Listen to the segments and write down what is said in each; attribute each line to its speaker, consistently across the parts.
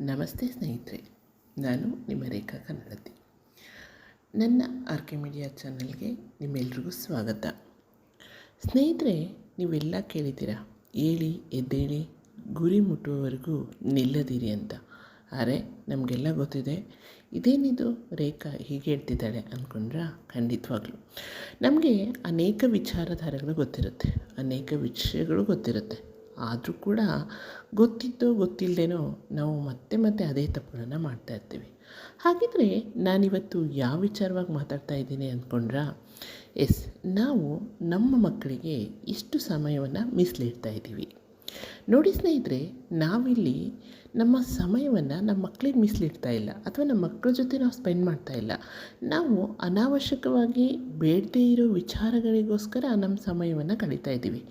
Speaker 1: ನಮಸ್ತೆ ಸ್ನೇಹಿತರೆ, ನಾನು ನಿಮ್ಮ ರೇಖಾ ಕನ್ನಡತಿ. ನನ್ನ ಆರ್ ಕೆ ಮೀಡಿಯಾ ಚಾನಲ್ಗೆ ನಿಮ್ಮೆಲ್ರಿಗೂ ಸ್ವಾಗತ. ಸ್ನೇಹಿತರೆ, ನೀವೆಲ್ಲ ಕೇಳಿದ್ದೀರಾ? ಏಳಿ, ಎದ್ದೇಳಿ, ಗುರಿ ಮುಟ್ಟುವವರೆಗೂ ನಿಲ್ಲದಿರಿ ಅಂತ. ಆದರೆ ನಮಗೆಲ್ಲ ಗೊತ್ತಿದೆ. ಇದೇನಿದು? ರೇಖಾ ಹೀಗೆ ಹೇಳ್ತಿದ್ದಾಳೆ ಅಂದ್ಕೊಂಡ್ರಾ ಖಂಡಿತವಾಗ್ಲೂ. ನಮಗೆ ಅನೇಕ ವಿಚಾರಧಾರೆಗಳು ಗೊತ್ತಿರುತ್ತೆ. ಅನೇಕ ವಿಷಯಗಳು ಗೊತ್ತಿರುತ್ತೆ. ಆದರೂ ಕೂಡ ಗೊತ್ತಿದ್ದೋ ಗೊತ್ತಿಲ್ಲದೇನೋ ನಾವು ಮತ್ತೆ ಮತ್ತೆ ಅದೇ ತಪ್ಪುಗಳನ್ನು ಮಾಡ್ತಾ ಇರ್ತೀವಿ. ಹಾಗಿದ್ರೆ ನಾನಿವತ್ತು ಯಾವ ವಿಚಾರವಾಗಿ ಮಾತಾಡ್ತಾ ಇದ್ದೀನಿ ಅಂದ್ಕೊಂಡ್ರಾ ಎಸ್, ನಾವು ನಮ್ಮ ಮಕ್ಕಳಿಗೆ ಇಷ್ಟು ಸಮಯವನ್ನು ಮೀಸಲಿಡ್ತಾ ಇದ್ದೀವಿ. ನೋಡಿ ಸ್ನೇಹಿತರೆ, ನಾವಿಲ್ಲಿ ನಮ್ಮ ಸಮಯವನ್ನು ನಮ್ಮ ಮಕ್ಕಳಿಗೆ ಮೀಸಲಿಡ್ತಾ ಇಲ್ಲ ಅಥವಾ ನಮ್ಮ ಮಕ್ಕಳ ಜೊತೆ ನಾವು ಸ್ಪೆಂಡ್ ಮಾಡ್ತಾ ಇಲ್ಲ. ನಾವು ಅನಾವಶ್ಯಕವಾಗಿ ಬೇಡದೇ ಇರೋ ವಿಚಾರಗಳಿಗೋಸ್ಕರ ನಮ್ಮ ಸಮಯವನ್ನು ಕಳೀತಾ ಇದ್ದೀವಿ.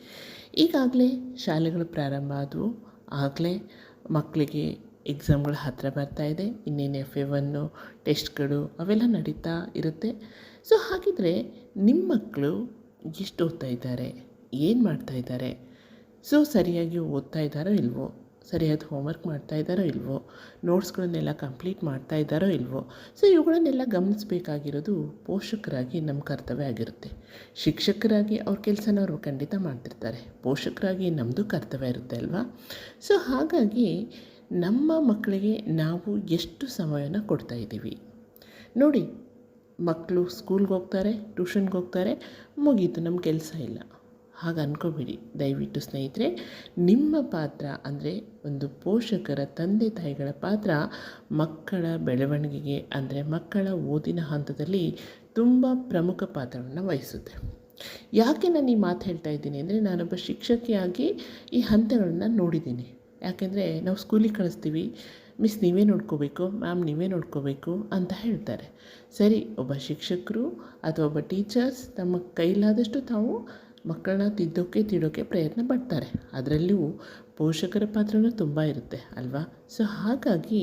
Speaker 1: ಈಗಾಗಲೇ ಶಾಲೆಗಳು ಪ್ರಾರಂಭ ಆದವು. ಆಗಲೇ ಮಕ್ಕಳಿಗೆ ಎಕ್ಸಾಮ್ಗಳು ಹತ್ತಿರ ಬರ್ತಾ ಇದೆ. ಇನ್ನೇನು ಎಫ್ ಎ ಒನ್ನು ಟೆಸ್ಟ್ಗಳು ಅವೆಲ್ಲ ನಡೀತಾ ಇರುತ್ತೆ. ಸೊ ಹಾಗಿದ್ರೆ ನಿಮ್ಮ ಮಕ್ಕಳು ಎಷ್ಟು ಓದ್ತಾ ಇದ್ದಾರೆ? ಏನು ಮಾಡ್ತಾ ಇದ್ದಾರೆ? ಸೊ ಸರಿಯಾಗಿ ಓದ್ತಾ ಇದ್ದಾರೋ ಇಲ್ವೋ? ಸರಿಯಾದ ಹೋಮ್ವರ್ಕ್ ಮಾಡ್ತಾ ಇದ್ದಾರೋ ಇಲ್ವೋ? ನೋಟ್ಸ್ಗಳನ್ನೆಲ್ಲ ಕಂಪ್ಲೀಟ್ ಮಾಡ್ತಾ ಇದ್ದಾರೋ ಇಲ್ವೋ? ಸೊ ಇವುಗಳನ್ನೆಲ್ಲ ಗಮನಿಸಬೇಕಾಗಿರೋದು ಪೋಷಕರಾಗಿ ನಮ್ಮ ಕರ್ತವ್ಯ ಆಗಿರುತ್ತೆ. ಶಿಕ್ಷಕರಾಗಿ ಅವ್ರ ಕೆಲಸನ ಅವರು ಖಂಡಿತ ಮಾಡ್ತಿರ್ತಾರೆ. ಪೋಷಕರಾಗಿ ನಮ್ಮದು ಕರ್ತವ್ಯ ಇರುತ್ತೆ ಅಲ್ವಾ? ಸೊ ಹಾಗಾಗಿ ನಮ್ಮ ಮಕ್ಕಳಿಗೆ ನಾವು ಎಷ್ಟು ಸಮಯನ ಕೊಡ್ತಾ ಇದ್ದೀವಿ? ನೋಡಿ, ಮಕ್ಕಳು ಸ್ಕೂಲ್ಗೆ ಹೋಗ್ತಾರೆ ಟ್ಯೂಷನ್ಗೆ ಹೋಗ್ತಾರೆ, ಮುಗೀತು ನಮ್ಮ ಕೆಲಸ ಇಲ್ಲ. ಹಾಗೆ ಅಂದ್ಕೊಬೇಡಿ ದಯವಿಟ್ಟು ಸ್ನೇಹಿತರೆ, ನಿಮ್ಮ ಪಾತ್ರ ಅಂದರೆ ಒಂದು ಪೋಷಕರ ತಂದೆ ತಾಯಿಗಳ ಪಾತ್ರ ಮಕ್ಕಳ ಬೆಳವಣಿಗೆಗೆ ಅಂದರೆ ಮಕ್ಕಳ ಓದಿನ ಹಂತದಲ್ಲಿ ತುಂಬ ಪ್ರಮುಖ ಪಾತ್ರವನ್ನು ವಹಿಸುತ್ತೆ. ಯಾಕೆ ನಾನು ಈ ಮಾತು ಹೇಳ್ತಾ ಇದ್ದೀನಿ ಅಂದರೆ ನಾನೊಬ್ಬ ಶಿಕ್ಷಕಿಯಾಗಿ ಈ ಹಂತಗಳನ್ನು ನೋಡಿದ್ದೀನಿ. ಯಾಕೆಂದರೆ ನಾವು ಸ್ಕೂಲಿಗೆ ಕಳಿಸ್ತೀವಿ, ಮಿಸ್ ನೀವೇ ನೋಡ್ಕೋಬೇಕು, ಮ್ಯಾಮ್ ನೀವೇ ನೋಡ್ಕೋಬೇಕು ಅಂತ ಹೇಳ್ತಾರೆ. ಸರಿ, ಒಬ್ಬ ಶಿಕ್ಷಕರು ಅಥವಾ ಒಬ್ಬ ಟೀಚರ್ಸ್ ತಮ್ಮ ಕೈಲಾದಷ್ಟು ತಾವು ಮಕ್ಕಳನ್ನ ತಿದ್ದೋಕ್ಕೆ ತಿಡೋಕ್ಕೆ ಪ್ರಯತ್ನ ಪಡ್ತಾರೆ. ಅದರಲ್ಲೂ ಪೋಷಕರ ಪಾತ್ರನೂ ತುಂಬ ಇರುತ್ತೆ, ಅಲ್ವಾ? ಸೊ ಹಾಗಾಗಿ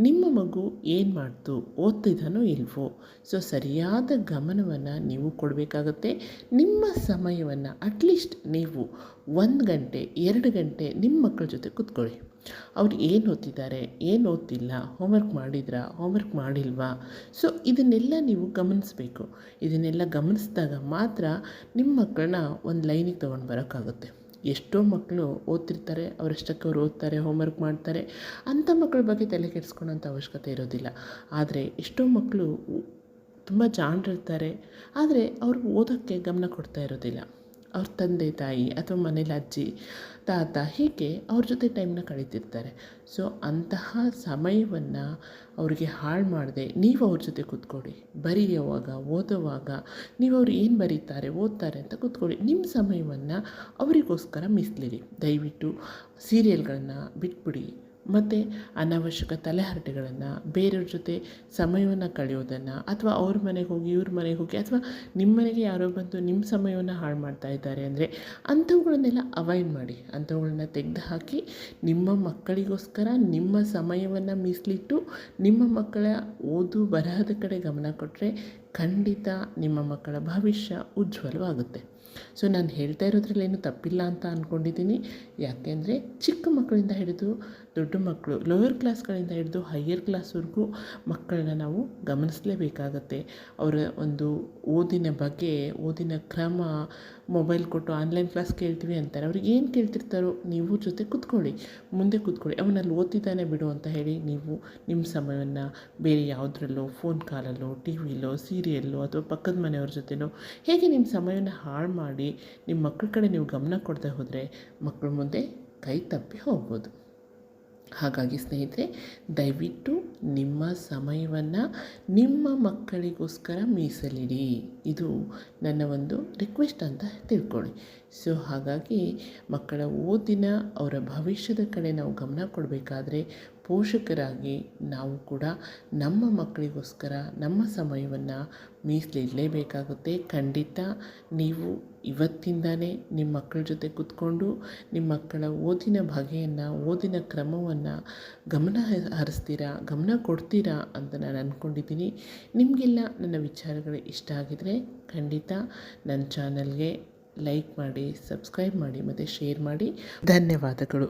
Speaker 1: ನಿಮ್ಮ ಮಗು ಏನು ಮಾಡ್ತು ಓದ್ತಿದ್ದಾನೋ ಇಲ್ವೋ? ಸೊ ಸರಿಯಾದ ಗಮನವನ್ನು ನೀವು ಕೊಡಬೇಕಾಗುತ್ತೆ. ನಿಮ್ಮ ಸಮಯವನ್ನು ಅಟ್ಲೀಸ್ಟ್ ನೀವು ಒಂದು ಗಂಟೆ, ಎರಡು ಗಂಟೆ ನಿಮ್ಮ ಮಕ್ಕಳ ಜೊತೆ ಕೂತ್ಕೊಳ್ಳಿ. ಅವ್ರು ಏನು ಓದ್ತಿದ್ದಾರೆ? ಏನು ಓದ್ತಿಲ್ಲ? ಹೋಮ್ವರ್ಕ್ ಮಾಡಿದ್ರಾ? ಹೋಮ್ವರ್ಕ್ ಮಾಡಿಲ್ವಾ? ಸೊ ಇದನ್ನೆಲ್ಲ ನೀವು ಗಮನಿಸಬೇಕು. ಇದನ್ನೆಲ್ಲ ಗಮನಿಸಿದಾಗ ಮಾತ್ರ ನಿಮ್ಮ ಮಕ್ಕಳನ್ನ ಒಂದು ಲೈನಿಗೆ ತೊಗೊಂಡು ಬರೋಕ್ಕಾಗುತ್ತೆ. ಎಷ್ಟೋ ಮಕ್ಕಳು ಓದ್ತಿರ್ತಾರೆ, ಅವರಷ್ಟಕ್ಕೆ ಅವ್ರು ಓದ್ತಾರೆ ಹೋಮ್ವರ್ಕ್ ಮಾಡ್ತಾರೆ. ಅಂಥ ಮಕ್ಕಳ ಬಗ್ಗೆ ತಲೆ ಕೆಡಿಸ್ಕೊಳ್ಳೋಂಥ ಅವಶ್ಯಕತೆ ಇರೋದಿಲ್ಲ. ಆದರೆ ಎಷ್ಟೋ ಮಕ್ಕಳು ತುಂಬ ಜಾಣರಿರ್ತಾರೆ. ಆದರೆ ಅವ್ರಿಗೆ ಓದೋಕ್ಕೆ ಗಮನ ಕೊಡ್ತಾ ಇರೋದಿಲ್ಲ. ಅವ್ರ ತಂದೆ ತಾಯಿ ಅಥವಾ ಮನೇಲಿ ಅಜ್ಜಿ, ತಾತ ಹೀಗೆ ಅವ್ರ ಜೊತೆ ಟೈಮ್ನ ಕಳೀತಿರ್ತಾರೆ. ಸೊ ಅಂತಹ ಸಮಯವನ್ನು ಅವರಿಗೆ ಹಾಳು ಮಾಡದೆ, ನೀವು ಅವ್ರ ಜೊತೆ ಕೂತ್ಕೊಳ್ಳಿ ಬರೆಯುವಾಗ ಓದುವಾಗ? ನೀವು ಅವ್ರು ಏನು ಬರೀತಾರೆ? ಓದ್ತಾರೆ ಅಂತ ಕೂತ್ಕೊಳ್ಳಿ ನಿಮ್ಮ ಸಮಯವನ್ನು ಅವರಿಗೋಸ್ಕರ ಮೀಸಲಿಡಿ ದಯವಿಟ್ಟು ಸೀರಿಯಲ್ಗಳನ್ನ ಬಿಟ್ಬಿಡಿ. ಮತ್ತು ಅನಾವಶ್ಯಕ ತಲೆಹರಟೆಗಳನ್ನು, ಬೇರೆಯವ್ರ ಜೊತೆ ಸಮಯವನ್ನು ಕಳೆಯೋದನ್ನು ಅಥವಾ ಅವ್ರ ಮನೆಗೆ ಹೋಗಿ, ಇವ್ರ ಮನೆಗೆ ಹೋಗಿ ಅಥವಾ ನಿಮ್ಮ ಮನೆಗೆ ಯಾರೋ ಬಂದು ನಿಮ್ಮ ಸಮಯವನ್ನು ಹಾಳು ಮಾಡ್ತಾ ಇದ್ದಾರೆ ಅಂದರೆ ಅಂಥವುಗಳನ್ನೆಲ್ಲ ಅವಾಯ್ಡ್ ಮಾಡಿ. ಅಂಥವುಗಳನ್ನ ತೆಗೆದುಹಾಕಿ ನಿಮ್ಮ ಮಕ್ಕಳಿಗೋಸ್ಕರ ನಿಮ್ಮ ಸಮಯವನ್ನು ಮೀಸಲಿಟ್ಟು ನಿಮ್ಮ ಮಕ್ಕಳ ಓದು ಬರಹದ ಕಡೆ ಗಮನ ಕೊಟ್ಟರೆ ಖಂಡಿತ ನಿಮ್ಮ ಮಕ್ಕಳ ಭವಿಷ್ಯ ಉಜ್ವಲವಾಗುತ್ತೆ. ಸೊ ನಾನು ಹೇಳ್ತಾ ಇರೋದ್ರಲ್ಲಿ ಏನು ತಪ್ಪಿಲ್ಲ ಅಂತ ಅಂದ್ಕೊಂಡಿದ್ದೀನಿ ಯಾಕೆಂದರೆ ಚಿಕ್ಕ ಮಕ್ಕಳಿಂದ ಹಿಡಿದು ದೊಡ್ಡ ಮಕ್ಕಳು ಲೋಯರ್ ಕ್ಲಾಸ್ಗಳಿಂದ ಹಿಡಿದು ಹೈಯರ್ ಕ್ಲಾಸ್ವರೆಗೂ ಮಕ್ಕಳನ್ನ ನಾವು ಗಮನಿಸಲೇಬೇಕಾಗತ್ತೆ. ಅವರ ಒಂದು ಓದಿನ ಬಗ್ಗೆ, ಓದಿನ ಕ್ರಮ ಮೊಬೈಲ್ ಕೊಟ್ಟು ಆನ್ಲೈನ್ ಕ್ಲಾಸ್ ಕೇಳ್ತೀವಿ ಅಂತಾರೆ. ಅವ್ರಿಗೆ ಏನು ಕೇಳ್ತಿರ್ತಾರೋ ನೀವು ಜೊತೆ ಕೂತ್ಕೊಳ್ಳಿ, ಮುಂದೆ ಕೂತ್ಕೊಳ್ಳಿ. ಅವನಲ್ಲಿ ಓದ್ತಿದ್ದಾನೆ ಬಿಡು ಅಂತ ಹೇಳಿ ನೀವು ನಿಮ್ಮ ಸಮಯವನ್ನು ಬೇರೆ ಯಾವುದ್ರಲ್ಲೋ ಫೋನ್ ಕಾಲಲ್ಲೋ ಟಿ ವಿಲೋ ಸೀರಿಯಲ್ಲೋ ಅಥವಾ ಪಕ್ಕದ ಮನೆಯವ್ರ ಜೊತೆನೋ ಹೇಗೆ ನಿಮ್ಮ ಸಮಯವನ್ನು ಹಾಳು ಮಾಡಿ ನಿಮ್ಮ ಮಕ್ಕಳ ಕಡೆ ನೀವು ಗಮನ ಕೊಡದೆ ಹೋದರೆ ಮಕ್ಕಳ ಮುಂದೆ ಕೈ ತಪ್ಪಿ ಹೋಗ್ಬೋದು. ಹಾಗಾಗಿ ಸ್ನೇಹಿತರೆ, ದಯವಿಟ್ಟು ನಿಮ್ಮ ಸಮಯವನ್ನು ನಿಮ್ಮ ಮಕ್ಕಳಿಗೋಸ್ಕರ ಮೀಸಲಿಡಿ. ಇದು ನನ್ನ ಒಂದು ರಿಕ್ವೆಸ್ಟ್ ಅಂತ ತಿಳ್ಕೊಳ್ಳಿ. ಸೊ, ಹಾಗಾಗಿ ಮಕ್ಕಳ ಓದಿನ, ಅವರ ಭವಿಷ್ಯದ ಕಡೆ ನಾವು ಗಮನ ಕೊಡಬೇಕಾದ್ರೆ ಪೋಷಕರಾಗಿ ನಾವು ಕೂಡ ನಮ್ಮ ಮಕ್ಕಳಿಗೋಸ್ಕರ ನಮ್ಮ ಸಮಯವನ್ನು ಮೀಸಲಿಡಲೇಬೇಕಾಗುತ್ತೆ. ಖಂಡಿತ ನೀವು ಇವತ್ತಿಂದನೇ ನಿಮ್ಮ ಮಕ್ಕಳ ಜೊತೆ ಕೂತ್ಕೊಂಡು ನಿಮ್ಮ ಮಕ್ಕಳ ಓದಿನ ಬಗೆಯನ್ನು, ಓದಿನ ಕ್ರಮವನ್ನು ಗಮನ ಹರಿಸ್ತೀರಾ, ಗಮನ ಕೊಡ್ತೀರಾ ಅಂತ ನಾನು ಅಂದ್ಕೊಂಡಿದ್ದೀನಿ ನಿಮಗೆಲ್ಲ ನನ್ನ ವಿಚಾರಗಳು ಇಷ್ಟ ಆಗಿದರೆ ಖಂಡಿತ ನನ್ನ ಚಾನಲ್ಗೆ ಲೈಕ್ ಮಾಡಿ, ಸಬ್ಸ್ಕ್ರೈಬ್ ಮಾಡಿ ಮತ್ತು ಶೇರ್ ಮಾಡಿ. ಧನ್ಯವಾದಗಳು.